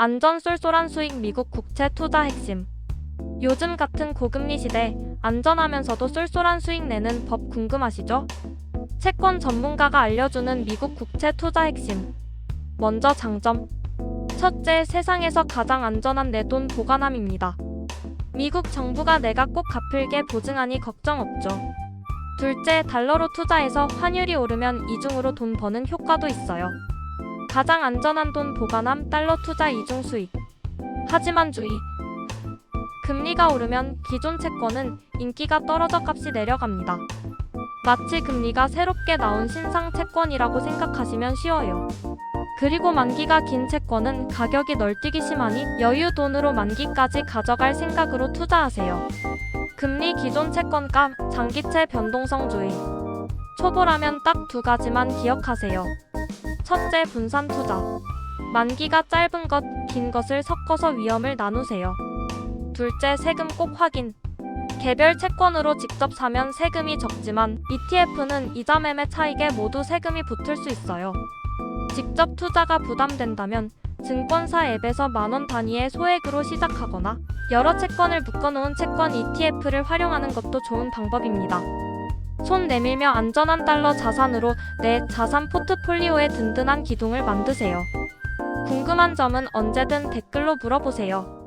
안전 쏠쏠한 수익 미국 국채 투자 핵심. 요즘 같은 고금리 시대 안전하면서도 쏠쏠한 수익 내는 법 궁금하시죠? 채권 전문가가 알려주는 미국 국채 투자 핵심. 먼저 장점. 첫째, 세상에서 가장 안전한 내 돈 보관함입니다. 미국 정부가 내가 꼭 갚을게 보증하니 걱정 없죠. 둘째, 달러로 투자해서 환율이 오르면 이중으로 돈 버는 효과도 있어요. 가장 안전한 돈 보관함 달러 투자 이중 수익. 하지만 주의. 금리가 오르면 기존 채권은 인기가 떨어져 값이 내려갑니다. 마치 금리가 새롭게 나온 신상 채권이라고 생각하시면 쉬워요. 그리고 만기가 긴 채권은 가격이 널뛰기 심하니 여유 돈으로 만기까지 가져갈 생각으로 투자하세요. 금리 기존 채권가 장기채 변동성 주의. 초보라면 딱 두 가지만 기억하세요. 첫째, 분산 투자. 만기가 짧은 것, 긴 것을 섞어서 위험을 나누세요. 둘째, 세금 꼭 확인. 개별 채권으로 직접 사면 세금이 적지만 ETF는 이자 매매 차익에 모두 세금이 붙을 수 있어요. 직접 투자가 부담된다면 증권사 앱에서 만원 단위의 소액으로 시작하거나 여러 채권을 묶어놓은 채권 ETF를 활용하는 것도 좋은 방법입니다. 손 내밀며 안전한 달러 자산으로 내 자산 포트폴리오에 든든한 기둥을 만드세요. 궁금한 점은 언제든 댓글로 물어보세요.